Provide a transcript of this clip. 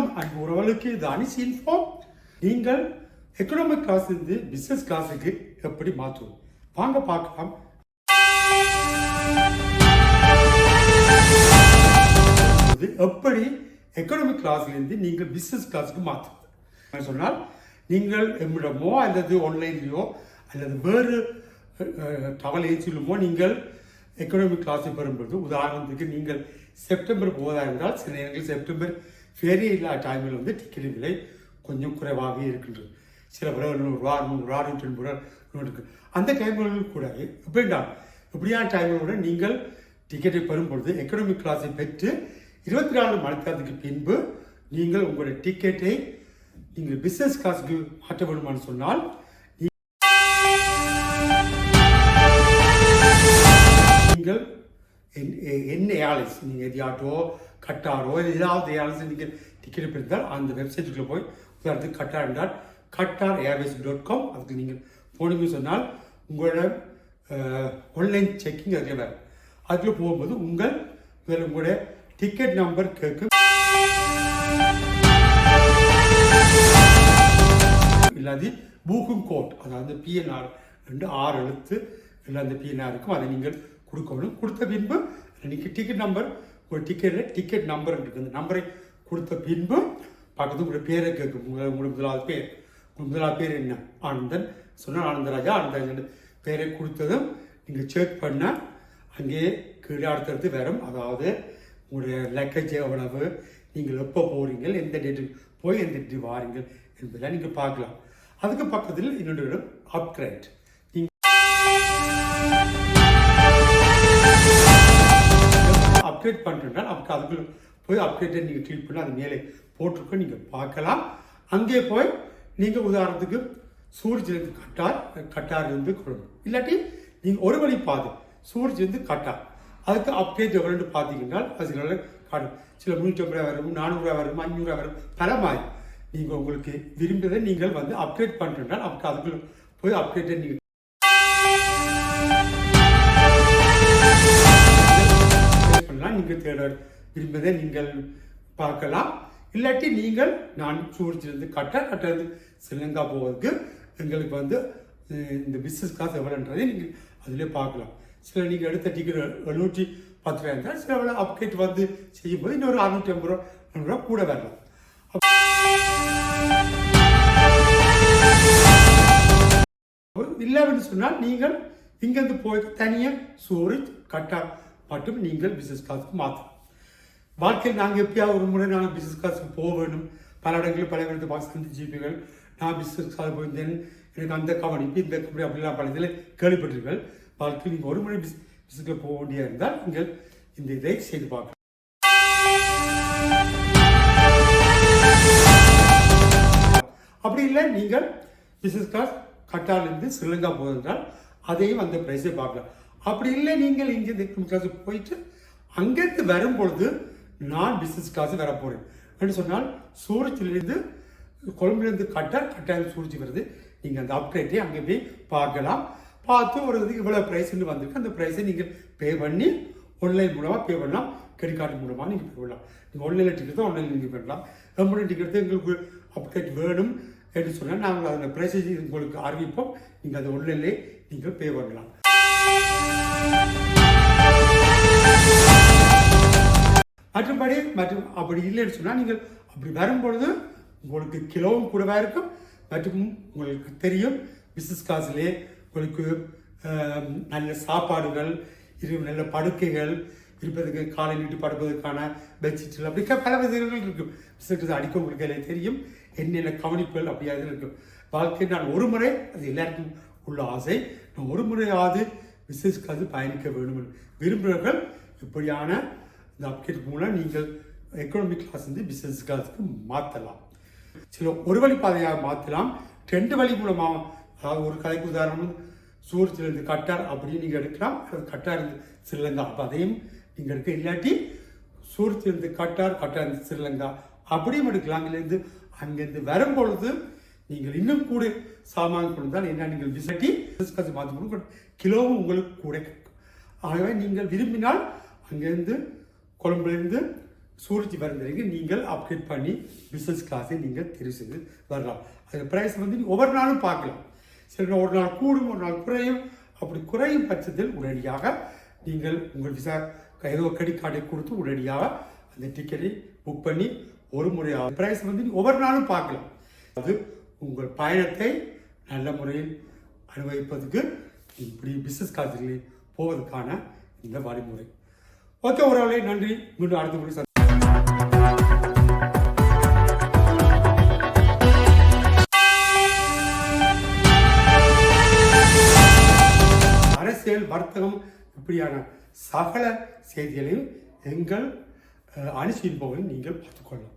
வணக்கம் அண்ட் உறவுகளுக்கு இது அனிஸ் இன்ஃபோ நீங்கள் எக்கனாமிக் கிளாஸ் இருந்து பிசினஸ் கிளாஸுக்கு எப்படி மாற்றுவோம்? வாங்க பார்க்கலாம். எப்படி எக்கனாமிக் கிளாஸ்லேருந்து நீங்கள் பிசினஸ் கிளாஸுக்கு மாற்றுவது சொன்னால் நீங்கள் எம்மிடமோ அல்லது ஆன்லைன்லையோ அல்லது வேறு டவல் ஏஜிலுமோ நீங்கள் எக்கனாமிக் கிளாஸை பெறும்பொழுது உதாரணத்துக்கு நீங்கள் செப்டம்பர் போவதாக என்றால் சில நேரங்களில் செப்டம்பர் ஃபேரி இல்லாத டைமில் வந்து டிக்கெட் விலை கொஞ்சம் குறைவாகவே இருக்கின்றது. சில பிறகு நூறுரூவா நூறுரூவா நூற்றி எண்பது ரூபா இருக்கு. அந்த டைம்களில் கூட எப்படின்னா இப்படியான டைமில் கூட நீங்கள் டிக்கெட்டை பெறும் பொழுது எக்கனாமிக் கிளாஸை பெற்று இருபத்தி நாலு மணித்தாரத்துக்கு பின்பு நீங்கள் உங்களுடைய டிக்கெட்டை நீங்கள் பிஸ்னஸ் கிளாஸுக்கு மாற்ற வேண்டுமான்னு சொன்னால் நீங்கள் என்ன ஏர்லைன்ஸ்? நீங்கள் எதியாட்டோ கட்டாரோ ஏதாவது ஏர்லைன்ஸ் நீங்கள் டிக்கெட் பெற்றால் அந்த வெப்சைட்டுக்குள்ளே போய் உதாரணத்துக்கு கட்டார் என்றால் கட்டார் ஏர்வேஸ் டாட் காம் அதுக்கு நீங்கள் போனீங்க சொன்னால் உங்களோட ஆன்லைன் செக்கிங் அதில் வேறு அதுக்குள்ளே போகும்போது உங்கள் முதல்ல உங்களுடைய டிக்கெட் நம்பர் கேட்கும். இல்லாது பூக்கும் கோட் அதாவது பிஎன்ஆர் ரெண்டு ஆறு எழுத்து இல்லை அந்த பிஎன்ஆர் இருக்கும். அதை நீங்கள் கொடுக்கணும். கொடுத்த பின்பு இன்னைக்கு டிக்கெட் நம்பர் ஒரு டிக்கெட்டில் டிக்கெட் நம்பர் இருக்குது அந்த நம்பரை கொடுத்த பின்பு பக்கத்து உங்களுடைய பேரை கேட்கும் உங்களை உங்களுக்கு முதலாவது பேர். முதலாவது பேர் என்ன? ஆனந்தன். சொன்னால் ஆனந்தராஜா ஆனந்தராஜன் பேரை கொடுத்ததும் நீங்கள் செக் பண்ண அங்கே கீழே அடுத்தடுத்து வரும். அதாவது உங்களுடைய லக்கேஜ் எவ்வளவு நீங்கள் எப்போ போகிறீங்க எந்த டேட்டுக்கு போய் எந்த டேட்டு வாரீங்கள் என்பதை நீங்கள் பார்க்கலாம். அதுக்கு பக்கத்தில் இன்னொரு இடம் அப்கிரேட் அப்டேட் பண்ணுறேன் அப்போ அதுக்குள்ள போய் அப்டேட்டை நீங்கள் கிளிக் பண்ணி அது மேலே போட்டிருக்கோம் நீங்கள் பார்க்கலாம். அங்கே போய் நீங்கள் உதாரணத்துக்கு சூரியலேருந்து கட்டார் கட்டார்லேருந்து கொள்ளணும் இல்லாட்டி நீங்கள் ஒரு வழி பாது சூரியலேருந்து கட்டார். அதுக்கு அப்டேட் எவ்வளோன்னு பார்த்தீங்கன்னா அது நல்ல காணும் சில முந்நூற்றம்பது ரூபா வரும் நானூறுரூவா வரும் அஞ்சூறுரூவா வரும் பல மாதிரி. நீங்கள் உங்களுக்கு விரும்பியதை நீங்கள் வந்து அப்டேட் பண்ணுறீங்கன்னா அப்போ அதுக்குள்ள போய் அப்டேட்டை நீங்கள் பண்ணலாம் நீங்கள் தேட விரும்பதை நீங்கள் பார்க்கலாம். இல்லாட்டி நீங்கள் நான் சூழ்ச்சியிலிருந்து கட்ட கட்டிலிருந்து ஸ்ரீலங்கா போவதற்கு எங்களுக்கு வந்து இந்த பிஸ்னஸ் காசு எவ்வளோன்றதை நீங்கள் அதிலே பார்க்கலாம். சில நீங்கள் எடுத்த டிக்கெட் எழுநூற்றி பத்து ரூபாய் இருந்தால் சில அப்டேட் வந்து செய்யும்போது இன்னொரு அறுநூற்றி ஐம்பது ரூபா ரூபா கூட வரலாம். இல்லைன்னு சொன்னால் நீங்கள் இங்கேருந்து போய் தனியாக சூரஜ் கட்டா மட்டும் நீங்கள் பிஸ்னஸ் கிளாஸுக்கு மாற்றலாம் வாழ்க்கையில் நாங்கள் எப்பயாவது ஒரு முறை நான் பிஸ்னஸ் கிளாஸுக்கு போக வேண்டும். பல இடங்களில் பல இடத்து பாஸ் ஜிபிகள். நான் பிஸ்னஸ் கிளாஸ் போயிருந்தேன். எனக்கு அந்த கவனிப்பு இந்த கபடி அப்படிலாம் பல இதில் கேள்விப்பட்டிருக்கீர்கள் வாழ்க்கையில் நீங்கள் ஒரு முறை பிஸ் பிஸ்னஸில் போக வேண்டியா இருந்தால் நீங்கள் இந்த இதை செய்து பார்க்கலாம் அப்படி இல்லை நீங்கள் பிஸ்னஸ் கிளாஸ் கட்டாலிருந்து ஸ்ரீலங்கா போவதால் அதையும் அந்த ப்ரைஸை பார்க்கலாம். அப்படி இல்லை நீங்கள் இங்கே கிளாஸுக்கு போயிட்டு அங்கேருந்து வரும் பொழுது நான் பிஸ்னஸ் கிளாஸ் வர போகிறேன் என்று சொன்னால் சூரத்திலிருந்து கொழம்புலேருந்து கட்டார் கட்டாயம் சூழ்ச்சி வருது. நீங்கள் அந்த அப்டேட்டை அங்கே போய் பார்க்கலாம். பார்த்து ஒரு இதுக்கு இவ்வளோ ப்ரைஸ்ன்னு வந்திருக்கு. அந்த ப்ரைஸை நீங்கள் பே பண்ணி ஆன்லைன் மூலமாக பே பண்ணலாம். கிரெடிட் கார்டு மூலமாக நீங்கள் பே பண்ணலாம். நீங்கள் ஆன்லைனில் டிக்கெட் தான் ஆன்லைனில் நீங்கள் பண்ணலாம். கம்பெனி டிக்கெட் எங்களுக்கு அப்டேட் வேணும். என்று சொன்னால் நாங்கள் அந்த ப்ரைஸை உங்களுக்கு அறிவிப்போம். நீங்கள் அதை ஆன்லைன்லேயே நீங்கள் பே பண்ணலாம். மற்றும்படி மற்றும் அப்படி இல்லைன்னு சொன்னால் நீங்கள் அப்படி வரும்பொழுது உங்களுக்கு கிலோவும் கூடவா இருக்கும். மற்றும் உங்களுக்கு தெரியும் பிஸ்னஸ் கிளாஸ்லே உங்களுக்கு நல்ல சாப்பாடுகள் இரு நல்ல படுக்கைகள் இருப்பதுக்கு காலை நீட்டு படுப்பதற்கான பெட்ஷீட்டுகள் அப்படி பல விதங்கள் இருக்கும். பிஸ்னஸ் அடிக்க உங்களுக்கு எல்லாம் தெரியும். என்னென்ன கவனிப்புகள் அப்படியாக இருக்கும். வாழ்க்கை நான் ஒரு முறை அது எல்லாருக்கும் உள்ள ஆசை நான் ஒரு முறையாவது பிஸ்னஸ் பயணிக்க வேண்டும் விரும்புகிறவர்கள் இப்படியான இந்த அப்டேட் மூலம் நீங்கள் எக்கனாமிக் கிளாஸ் வந்து பிஸ்னஸ் கிளாஸுக்கு மாற்றலாம் சில ஒரு வழி பாதையாக மாற்றலாம் ரெண்டு வழி மூலமாக அதாவது ஒரு கதைக்கு உதாரணம் சூரத்திலிருந்து கட்டார் அப்படின்னு நீங்கள் எடுக்கலாம். அல்லது கட்டார் இருந்து ஸ்ரீலங்கா அப்போ அதையும் நீங்கள் எடுக்க இல்லாட்டி சூரத்திலிருந்து கட்டார் கட்டார் இருந்து ஸ்ரீலங்கா அப்படியும் எடுக்கலாம். இங்கேருந்து அங்கேருந்து வரும்பொழுது நீங்கள் இன்னும் கூட சாமான் கொடுத்தால் என்ன நீங்கள் விசட்டி காசு மாற்றி கிலோவும் உங்களுக்கு கூட கிடைக்கும் ஆகவே நீங்கள் விரும்பினால் அங்கேருந்து கொழம்புலேருந்து சூழ்ச்சி வருந்ததுக்கு நீங்கள் அப்டேட் பண்ணி பிஸ்னஸ் கிளாஸை நீங்கள் தெரிவு செய்து வரலாம். அது ப்ரைஸ் வந்து ஒவ்வொரு நாளும் பார்க்கலாம். சரி ஒரு நாள் கூடும் ஒரு நாள் குறையும். அப்படி குறையும் பட்சத்தில் உடனடியாக நீங்கள் உங்கள் விசா ஏதோ கிரெடிட் கார்டை கொடுத்து உடனடியாக அந்த டிக்கெட்டை புக் பண்ணி ஒரு முறையாக ப்ரைஸ் வந்து ஒவ்வொரு நாளும் பார்க்கலாம். அது உங்கள் பயணத்தை நல்ல முறையில் அனுபவிப்பதற்கு இப்படி பிஸ்னஸ் காலத்தில் போவதற்கான இந்த வழிமுறை. ஓகே உறவுகளே நன்றி. மீண்டும் அடுத்த முறை அரசியல் வர்த்தகம் இப்படியான சகல செய்திகளையும் எங்கள் அஹ், அனுசியின் போகலையும் நீங்கள் பார்த்துக்கொள்ளலாம்.